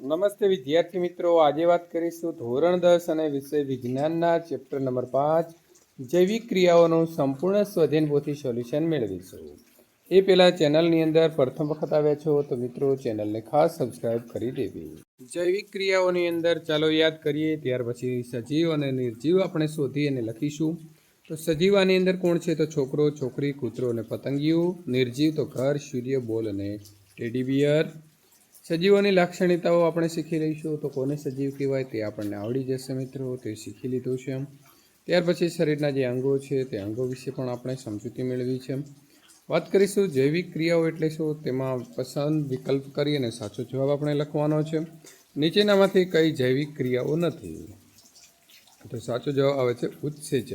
નમસ્તે વિદ્યાર્થી મિત્રો, આજે વાત કરીશું ધોરણ દસ અને વિષય વિજ્ઞાનના ચેપ્ટર નંબર પાંચ, જૈવિક ક્રિયાઓનું સંપૂર્ણ સ્વધ્યન પોથી સોલ્યુશન મેળવીશું. એ પહેલાં ચેનલની અંદર પ્રથમ વખત આવ્યા છો તો મિત્રો ચેનલને ખાસ સબસ્ક્રાઇબ કરી દેવી જૈવિક ક્રિયાઓની અંદર ચાલો યાદ કરીએ, ત્યાર પછી સજીવ અને નિર્જીવ આપણે શોધી અને લખીશું. તો સજીવાની અંદર કોણ છે? તો છોકરો, છોકરી, કૂતરો અને પતંગિયું. નિર્જીવ તો ઘર, સૂર્ય, બોલ અને ટેડી બિયર. સજીવોની લાક્ષણિકતાઓ આપણે શીખી લઈશું તો કોને સજીવ કહેવાય તે આપણને આવડી જશે મિત્રો, તે શીખી લીધું છે એમ. ત્યાર પછી શરીરના જે અંગો છે તે અંગો વિશે પણ આપણે સમજૂતી મેળવી છે વાત કરીશું જૈવિક ક્રિયાઓ એટલે શું? તેમાં પસંદ વિકલ્પ કરી અને સાચો જવાબ આપણે લખવાનો છે. નીચેનામાંથી કઈ જૈવિક ક્રિયાઓ નથી? તો સાચો જવાબ આવે છે ઉત્સેચક.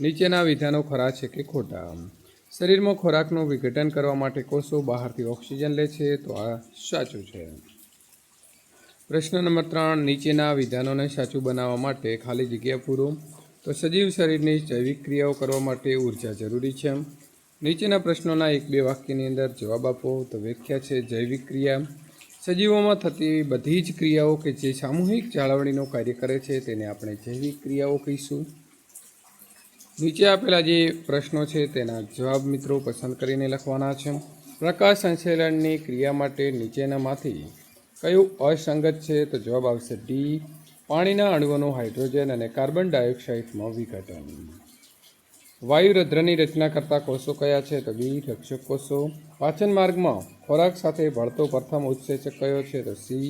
નીચેના વિધાનો ખરા છે કે ખોટા? શરીરમાં ખોરાકનું વિઘટન કરવા માટે કોષો બહારથી ઓક્સિજન લે છે, તો આ સાચું છે. પ્રશ્ન નંબર ત્રણ, નીચેના વિધાનોને સાચું બનાવવા માટે ખાલી જગ્યા પૂરો. તો સજીવ શરીરની જૈવિક ક્રિયાઓ કરવા માટે ઊર્જા જરૂરી છે. નીચેના પ્રશ્નોના એક બે વાક્યની અંદર જવાબ આપો. તો વ્યાખ્યા છે, જૈવિક ક્રિયા. સજીવોમાં થતી બધી જ ક્રિયાઓ કે જે સામૂહિક જાળવણીનું કાર્ય કરે છે, તેને આપણે જૈવિક ક્રિયાઓ કહીશું. નીચે આપેલા જે પ્રશ્નો છે તેના જવાબ મિત્રો પસંદ કરીને લખવાના છે. પ્રકાશ સંશ્લેષણની ક્રિયા માટે નીચેનામાંથી કયું અસંગત છે તો જવાબ આવશે ડી પાણીના અણુઓનું હાઇડ્રોજન અને કાર્બન ડાયોક્સાઇડમાં વિઘટન. વાયુરદ્રની રચના કરતા કોષો કયા છે તો બી રક્ષક કોષો પાચન માર્ગમાં ખોરાક સાથે ભળતો પ્રથમ ઉત્સેચક કયો છે તો સી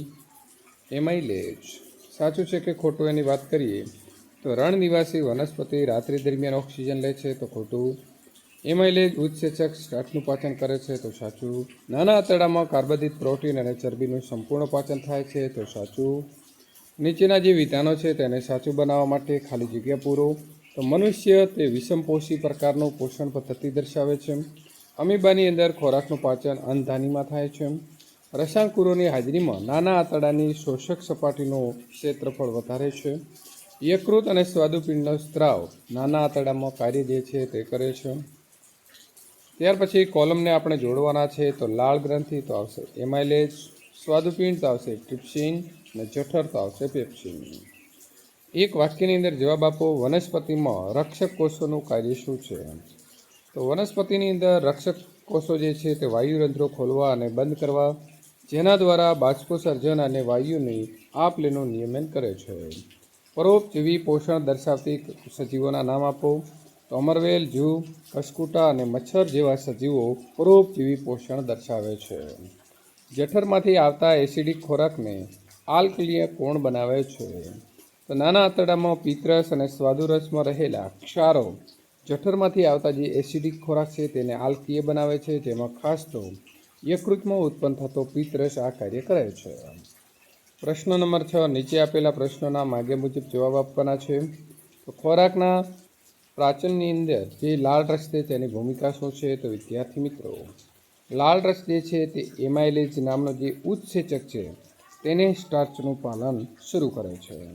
એમાઇલેજ. સાચું છે કે ખોટું એની વાત કરીએ? તો રણ નિવાસી વનસ્પતિ રાત્રિ દરમિયાન ઓક્સિજન લે છે તો ખોટું. એમાઇલેજ ઉત્સેચક સ્ટાર્ચનું પાચન કરે છે તો સાચું. નાના આંતરડામાં કાર્બોદિત પ્રોટીન અને ચરબીનું સંપૂર્ણ પાચન થાય છે તો સાચું. નીચેના જે વિધાનો છે તેને સાચું બનાવવા માટે ખાલી જગ્યા પૂરો. તો મનુષ્ય તે વિષમપોષી પ્રકારનું પોષણ પદ્ધતિ દર્શાવે છે. અમીબાની અંદર ખોરાકનું પાચન અનધાનીમાં થાય છે. રસાંકુરોની હાજરીમાં નાના આંતરડાની શોષક સપાટીનું ક્ષેત્રફળ વધારે છે. યકૃત અને સ્વાદુપિંડનો સ્ત્રાવ નાના આંતરડામાં કાર્ય જે છે તે કરે છે. ત્યાર પછી કોલમને આપણે જોડવાના છે તો લાળ ગ્રંથિ તો આવશે એમાઇલેજ, સ્વાદુપિંડ તો આવશે ટ્રિપ્સિન અને જઠર તો આવશે પેપ્સિન. એક વાક્યની અંદર જવાબ આપો, વનસ્પતિમાં રક્ષક કોષોનું કાર્ય શું છે? તો વનસ્પતિની અંદર રક્ષક કોષો જે છે તે વાયુરંધ્રો ખોલવા અને બંધ કરવા, જેના દ્વારા બાષ્પોસર્જન અને વાયુની આપ લેનું નિયમન કરે છે. પરોપજીવી પોષણ દર્શાવતી સજીવોના નામ આપો. તો અમરવેલ જૂ, કસકુટા અને મચ્છર જેવા સજીવો પરોપજીવી પોષણ દર્શાવે છે. જઠરમાંથી આવતા એસિડિક ખોરાકને આલ્કલીય કોણ બનાવે છે? તો નાના આંતરડામાં પિત્તરસ અને સ્વાદુરસમાં રહેલા ક્ષારો. જઠરમાંથી આવતા જે એસિડિક ખોરાક છે તેને આલ્કીય બનાવે છે. જેમાં ખાસ તો યકૃતમાં ઉત્પન્ન થતો પિત્તરસ આ કાર્ય કરે છે. પ્રશ્ન નંબર છ, નીચે આપેલા પ્રશ્નોના માગે મુજબ જવાબ આપવાના છે. તો ખોરાકના પ્રાચનની અંદર જે લાળ રસ છે તેની ભૂમિકા શું છે? તો વિદ્યાર્થી મિત્રો લાળ રસ જે છે તે એમાઇલેજ નામનો જે ઉત્સેચક છે તેને સ્ટાર્ચનું પાલન શરૂ કરે છે.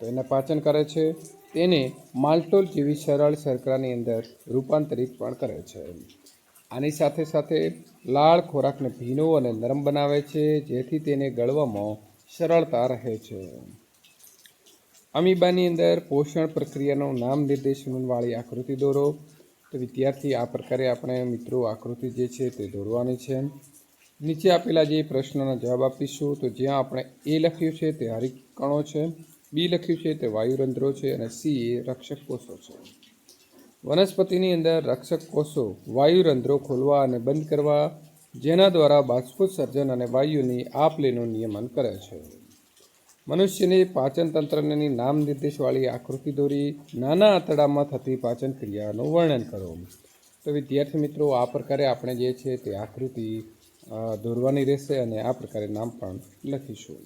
તો એને પાચન કરે છે. તેને માલ્ટોલ જેવી સરળ શર્કરાની અંદર રૂપાંતરિત પણ કરે છે. આની સાથે સાથે લાળ ખોરાકને ભીનો અને નરમ બનાવે છે, જેથી તેને ગળવામાં સરળતા રહે છે. અમીબાની અંદર પોષણ પ્રક્રિયાનું નામ નિર્દેશનવાળી આકૃતિ દોરો. તો વિદ્યાર્થી, આ પ્રકારે આપણે મિત્રો આકૃતિ જે છે તે દોરવાની છે. નીચે આપેલા જે પ્રશ્નોના જવાબ આપીશું, તો જ્યાં આપણે એ લખ્યું છે તે હરિકણો છે, બી લખ્યું છે તે વાયુરંધ્રો છે, અને સી એ રક્ષક કોષો છે. વનસ્પતિની અંદર રક્ષક કોષો વાયુરંધ્રો ખોલવા અને બંધ કરવા જેના દ્વારા બાષ્પોત્સર્જન અને વાયુની આપ લેનું નિયમન કરે છે. મનુષ્યની પાચન તંત્રની નામ નિર્દેશવાળી આકૃતિ દોરી નાના આંતરડામાં થતી પાચન ક્રિયાનું વર્ણન કરો. તો વિદ્યાર્થી મિત્રો, આ પ્રકારે આપણે જે છે તે આકૃતિ દોરવાની રહેશે અને આ પ્રકારે નામ પણ લખીશું.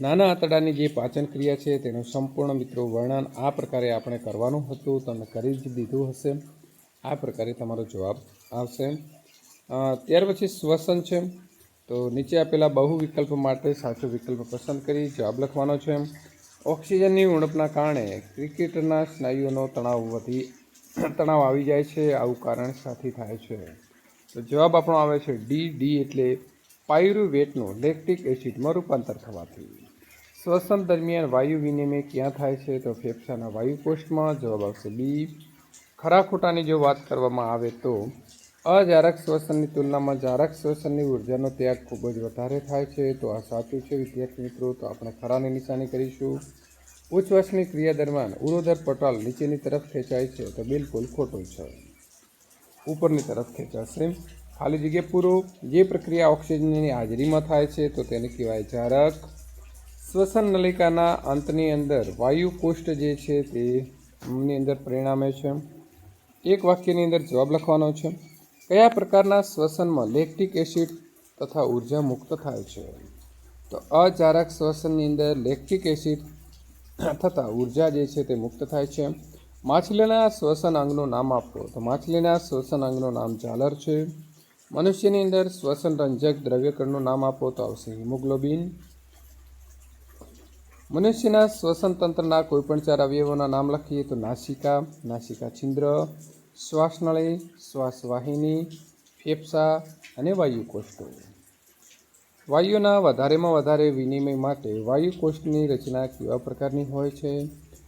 નાના આંતરડાની જે પાચન ક્રિયા છે તેનું સંપૂર્ણ મિત્રો વર્ણન આ પ્રકારે આપણે કરવાનું હતું. તમે કરી જ દીધું હશે. આ પ્રકારે તમારો જવાબ આવશે. ત્યાર પછી શ્વસન છે તો નીચે આપેલા બહુ વિકલ્પ માટે સાચો વિકલ્પ પસંદ કરી જવાબ લખવાનો છે ઓક્સિજનની ઉણપના કારણે ક્રિકેટના સ્નાયુઓનો તણાવ વધી, તણાવ આવી જાય છે, આવું કારણ સાથી થાય છે. તો જવાબ આપણો આવે છે ડી. ડી એટલે પાયરુવેટનું લેક્ટિક એસિડમાં રૂપાંતર થવાથી. શ્વસન દરમિયાન વાયુ વિનિમય ક્યાં થાય છે? તો ફેફસાના વાયુકોષ્ઠમાં જવાબ આવશે બી. ખરા ખોટાની જો વાત કરવામાં આવે તો અજારક શ્વસનની તુલનામાં જારક શ્વસનની ઉર્જાનો ત્યાગ ખૂબ જ વધારે થાય છે, તો આ સાચું છે વિદ્યાર્થી મિત્રો, તો આપણે ખરાની નિશાની કરીશું. ઉચ્છ્વાસની ક્રિયા દરમિયાન ઉરોદર પટલ નીચેની તરફ ખેંચાય છે, તો બિલકુલ ખોટું છે. ઉપરની તરફ ખેંચાશે. ખાલી જગ્યા પૂરો. જે પ્રક્રિયા ઓક્સિજનની હાજરીમાં થાય છે, તો તેને કહેવાય જારક. શ્વસન નલિકાના અંતની અંદર વાયુ કોષ્ઠ જે છે, તે અંદર પરિણામે છે. એક વાક્યની અંદર જવાબ લખવાનો છે. કયા પ્રકારના શ્વસનમાં લેક્ટિક એસિડ તથા ઊર્જા મુક્ત થાય છે? તો અચારક શ્વસનની અંદર લેક્ટિક એસિડ થતાં ઊર્જા જે છે તે મુક્ત થાય છે. માછલીના શ્વસન અંગનું નામ આપો. તો માછલીના શ્વસન અંગનું નામ ઝાલર છે. મનુષ્યની અંદર શ્વસન રંજક દ્રવ્યકણનું નામ આપો તો આવશે હિમોગ્લોબિન. મનુષ્યના શ્વસન તંત્રના કોઈપણ ચાર અવયવોના નામ લખીએ તો નાસિકા નાસિકા છિદ્ર શ્વાસનળી, શ્વાસવાહિની, ફેફસા અને વાયુકોષ્ઠો. વાયુના વધારેમાં વધારે વિનિમય માટે વાયુકોષ્ઠની રચના કેવા પ્રકારની હોય છે?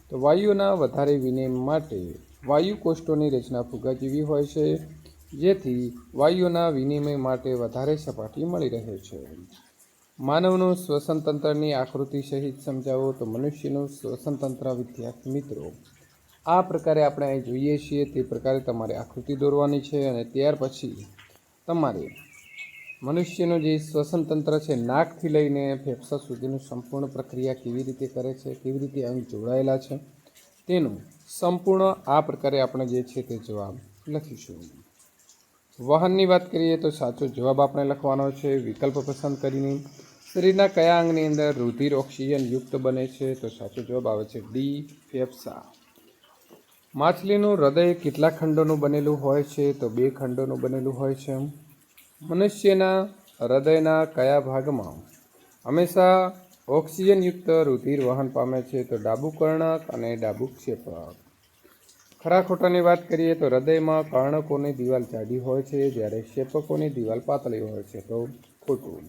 તો વાયુના વધારે વિનિમય માટે વાયુકોષ્ઠોની રચના ફુગા જેવી હોય છે, જેથી વાયુના વિનિમય માટે વધારે સપાટી મળી રહે છે. માનવનું શ્વસનતંત્રની આકૃતિ સહિત સમજાવો તો મનુષ્યનું શ્વસનતંત્ર, વિદ્યાર્થી મિત્રો આ પ્રકારે આપણે અહીં જોઈએ છીએ તે પ્રકારે તમારે આકૃતિ દોરવાની છે અને ત્યાર પછી તમારે મનુષ્યનું જે શ્વસન તંત્ર છે, નાકથી લઈને ફેફસા સુધીનું સંપૂર્ણ પ્રક્રિયા કેવી રીતે કરે છે, કેવી રીતે અંગ જોડાયેલા છે, તેનું સંપૂર્ણ આ પ્રકારે આપણે જે છે તે જવાબ લખીશું. વાહનની વાત કરીએ તો સાચો જવાબ આપણે લખવાનો છે, વિકલ્પ પસંદ કરીને. શરીરના કયા અંગની અંદર રુધિર ઓક્સિજન યુક્ત બને છે, તો સાચો જવાબ આવે છે ડી, ફેફસા. માછલીનું હૃદય કેટલા ખંડોનું બનેલું હોય છે? તો બે ખંડોનું બનેલું હોય છે મનુષ્યના હૃદયના કયા ભાગમાં? હંમેશા ઓક્સિજનયુક્ત રુધિર વહન પામે છે તો ડાબુ કર્ણક અને ડાબુ ક્ષેપક ખરા ખોટાની વાત કરીએ તો હૃદયમાં કર્ણકોની દિવાલ જાડી હોય છે, જ્યારે ક્ષેપકોની દિવાલ પાતળી હોય છે તો ખોટું.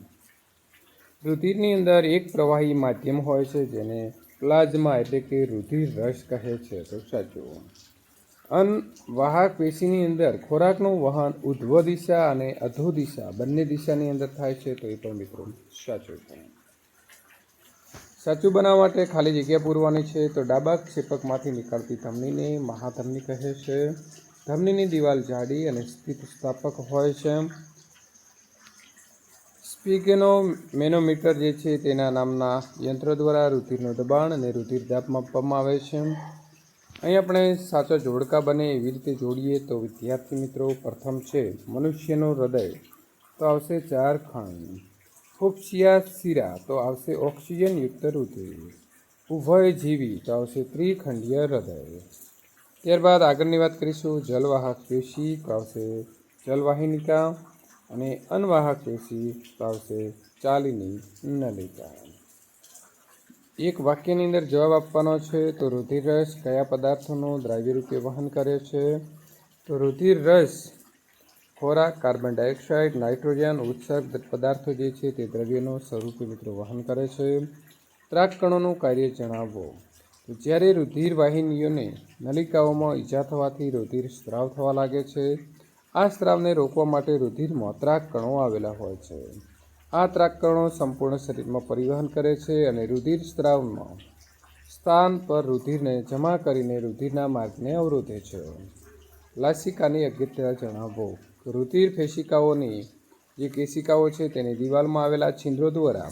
રુધિરની અંદર એક પ્રવાહી માધ્યમ હોય છે જેને પ્લાઝમા એટલે કે રુધિર રસ કહે છે. તો સાચું. અનવાહક પેશીની અંદર ખોરાકનું વહન ઉધ્વ દિશા અને અધો દિશા બંને દિશાની અંદર થાય છે. તો એ પણ મિત્રો સાચું છે. સાચું બનાવવા માટે ખાલી જગ્યા પૂરવાની છે. તો ડાબા ક્ષેપકમાંથી નીકળતી ધમનીને મહાધમની કહે છે. ધમનીની દિવાલ જાડી અને સ્થિત સ્થાપક હોય છે. સ્પીગેનો મેનોમીટર જે છે તેના નામના યંત્ર દ્વારા રુધિરનું દબાણ અને રુધિર દાબ માપવામાં આવે છે. અહીં આપણે સાચા જોડકા બને એવી રીતે જોડીએ તો વિદ્યાર્થી મિત્રો, પ્રથમ છે મનુષ્યનું હૃદય. તો આવશે ચાર ખંડ ફૂફસિયા શિરા, તો આવશે ઓક્સિજનયુક્ત રુધિર. ઉભયજીવી તો આવશે ત્રિખંડીય હૃદય. ત્યારબાદ આગળની વાત કરીશું જલવાહક પેશી, તો આવશે જલવાહિનિકા. અને અનવાહક પેશી આવશે ચાલીની નલિકા એક વાક્યની અંદર જવાબ આપવાનો છે, તો રુધિરરસ કયા પદાર્થોનું દ્રાવ્ય રૂપે વહન કરે છે? તો રુધિર રસ ખોરાક, કાર્બન ડાયોક્સાઇડ, નાઇટ્રોજન, ઉત્સર્ગ પદાર્થો જે છે તે દ્રવ્યનો સ્વરૂપે મિત્રો વહન કરે છે. ત્રાક કણોનું કાર્ય જણાવો. તો જ્યારે રુધિર વાહિનીઓને નલિકાઓમાં ઈજા થવાથી રુધિર સ્ત્રાવ થવા લાગે છે આ સ્ત્રાવને રોકવા માટે રુધિરમાં ત્રાક કણો આવેલા હોય છે. આ ત્રાક કણો સંપૂર્ણ શરીરમાં પરિવહન કરે છે અને રુધિર સ્ત્રાવમાં સ્થાન પર રુધિરને જમા કરીને રુધિરના માર્ગને અવરોધે છે. લાસિકાની અગત્યતા જણાવો. રુધિર ફેશિકાઓની જે કેશિકાઓ છે તેની દિવાલમાં આવેલા છિદ્રો દ્વારા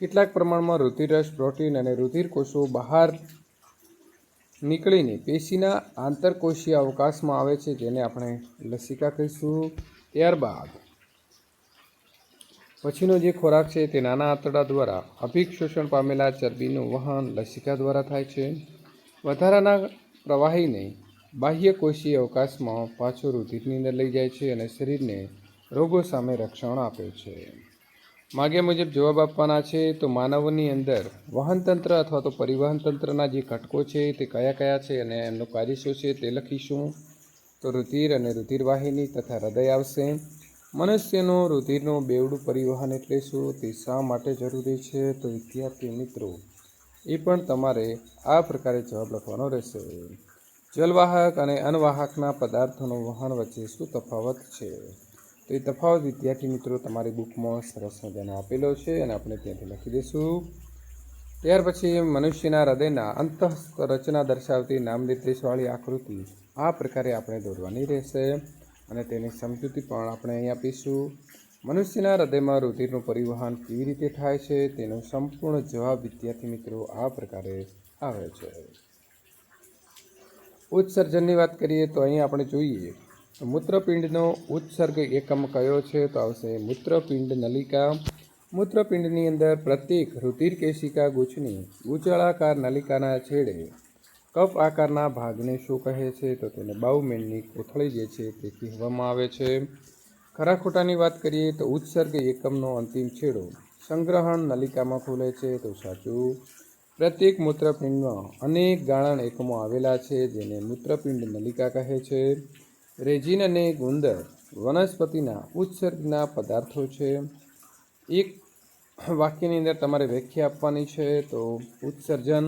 કેટલાક પ્રમાણમાં રુધિરરસ, પ્રોટીન અને રુધિર કોષો બહાર નીકળીને પેશીના આંતરકોષીય અવકાશમાં આવે છે જેને આપણે લસિકા કહીશું ત્યારબાદ. પછીનો જે ખોરાક છે તે નાના આંતરડા દ્વારા અભિક્ષોષણ પામેલા ચરબીનું વહન લસિકા દ્વારા થાય છે. વધારાના પ્રવાહીને બાહ્ય કોષીય અવકાશમાં પાછો રુધિરની અંદર લઈ જાય છે અને શરીરને રોગો સામે રક્ષણ આપે છે. માગ્યા મુજબ જવાબ આપવાના છે, તો માનવની અંદર વહનતંત્ર અથવા તો પરિવહન તંત્રના જે ઘટકો છે, તે કયા કયા છે અને એમનું કાર્ય શું છે તે લખીશું. તો રુધિર અને રુધિર વાહિની તથા હૃદય આવશે. મનુષ્યનું રુધિરનું બેવડું પરિવહન એટલે શું તે શા માટે જરૂરી છે? તો વિદ્યાર્થી મિત્રો, એ પણ તમારે આ પ્રકારે જવાબ લખવાનો રહેશે. જલવાહક અને અનવાહકના પદાર્થોનું વહન વચ્ચે શું તફાવત છે? તો એ તફાવત વિદ્યાર્થી મિત્રો, તમારી બુકમાં સરસ મજાનો આપેલો છે અને આપણે ત્યાંથી લખી દઈશું. ત્યાર પછી મનુષ્યના હૃદયના અંતઃ રચના દર્શાવતી નામનિર્દેશવાળી આકૃતિ આ પ્રકારે આપણે દોરવાની રહેશે અને તેની સમજૂતી પણ આપણે અહીં આપીશું. મનુષ્યના હૃદયમાં રુધિરનું પરિવહન કેવી રીતે થાય છે તેનો સંપૂર્ણ જવાબ વિદ્યાર્થી મિત્રો આ પ્રકારે આવે છે. ઉત્સર્જનની વાત કરીએ તો અહીં આપણે જોઈએ મૂત્રપિંડનો ઉત્સર્ગ એકમ કયો છે તો આવશે મૂત્રપિંડ નલિકા. મૂત્રપિંડની અંદર પ્રત્યેક રુધિર કેશિકા ગુચ્છની ઉજળાકાર નલિકાના છેડે કપ આકારના ભાગને શું કહે છે તો તેને બાઉમેનની કોથળી જે છે તે કહેવામાં આવે છે. ખરા ખોટાની વાત કરીએ તો ઉત્સર્ગ એકમનો અંતિમ છેડો સંગ્રહણ નલિકામાં ખુલે છે તો સાચું. પ્રત્યેક મૂત્રપિંડમાં અનેક ગાળણ એકમો આવેલા છે જેને મૂત્રપિંડ નલિકા કહે છે. રેજિન અને ગુંદર વનસ્પતિના ઉત્સર્ગના પદાર્થો છે. એક વાક્યની અંદર તમારે વ્યાખ્યા આપવાની છે, તો ઉત્સર્જન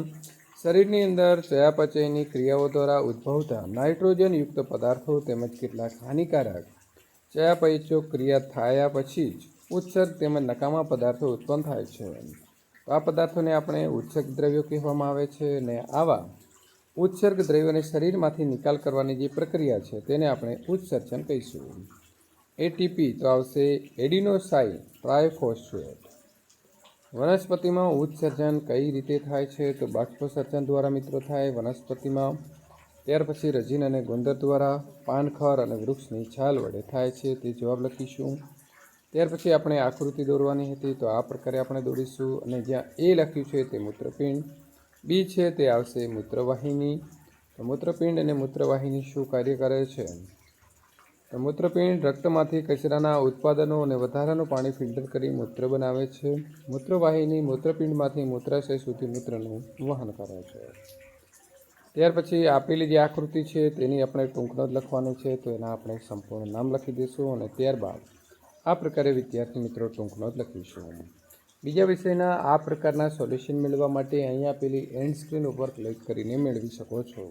શરીરની અંદર ચયાપચયની ક્રિયાઓ દ્વારા ઉદ્ભવતા નાઇટ્રોજનયુક્ત પદાર્થો તેમજ કેટલાક હાનિકારક ચયાપચો ક્રિયા થયા પછી જ ઉત્સર્ગ તેમજ નકામા પદાર્થો ઉત્પન્ન થાય છે. આ પદાર્થોને આપણે ઉત્સર્ગ દ્રવ્યો કહેવામાં આવે છે અને આવા ઉત્સર્ગ દ્રવ્યોને શરીરમાંથી નિકાલ કરવાની જે પ્રક્રિયા છે, તેને આપણે ઉત્સર્જન કહીશું. એટીપી તો આવશે એડિનોસાઇન ટ્રાયફોસ્ફેટ. વનસ્પતિમાં ઉત્સર્જન કઈ રીતે થાય છે તો બાષ્પસર્જન દ્વારા મિત્રો થાય, વનસ્પતિમાં. ત્યાર પછી રજીન અને ગુંદર દ્વારા પાનખર અને વૃક્ષની છાલ વડે થાય છે, તે જવાબ લખીશું. ત્યાર પછી આપણે આકૃતિ દોરવાની હતી, તો આ પ્રકારે આપણે દોરીશું અને જ્યાં એ લખ્યું છે તે મૂત્રપિંડ. બી છે તે આવશે મૂત્રવાહિની. તો મૂત્રપિંડ અને મૂત્રવાહિની શું કાર્ય કરે છે? તો મૂત્રપિંડ રક્તમાંથી કચરાના ઉત્પાદનો અને વધારાનું પાણી ફિલ્ટર કરી મૂત્ર બનાવે છે. મૂત્રવાહિની મૂત્રપિંડમાંથી મૂત્રાશય સુધી મૂત્રનું વહન કરે છે. ત્યાર પછી આપેલી જે આકૃતિ છે તેની આપણે ટૂંકનો જ લખવાની છે, તો એના આપણે સંપૂર્ણ નામ લખી દઈશું અને ત્યારબાદ આ પ્રકારે વિદ્યાર્થી મિત્રો ટૂંકનો જ લખીશું. બીજા વિષયના આ પ્રકારના સોલ્યુશન મેળવવા માટે અહીં આપેલી એન્ડ સ્ક્રીન ઉપર ક્લિક કરીને મેળવી શકો છો.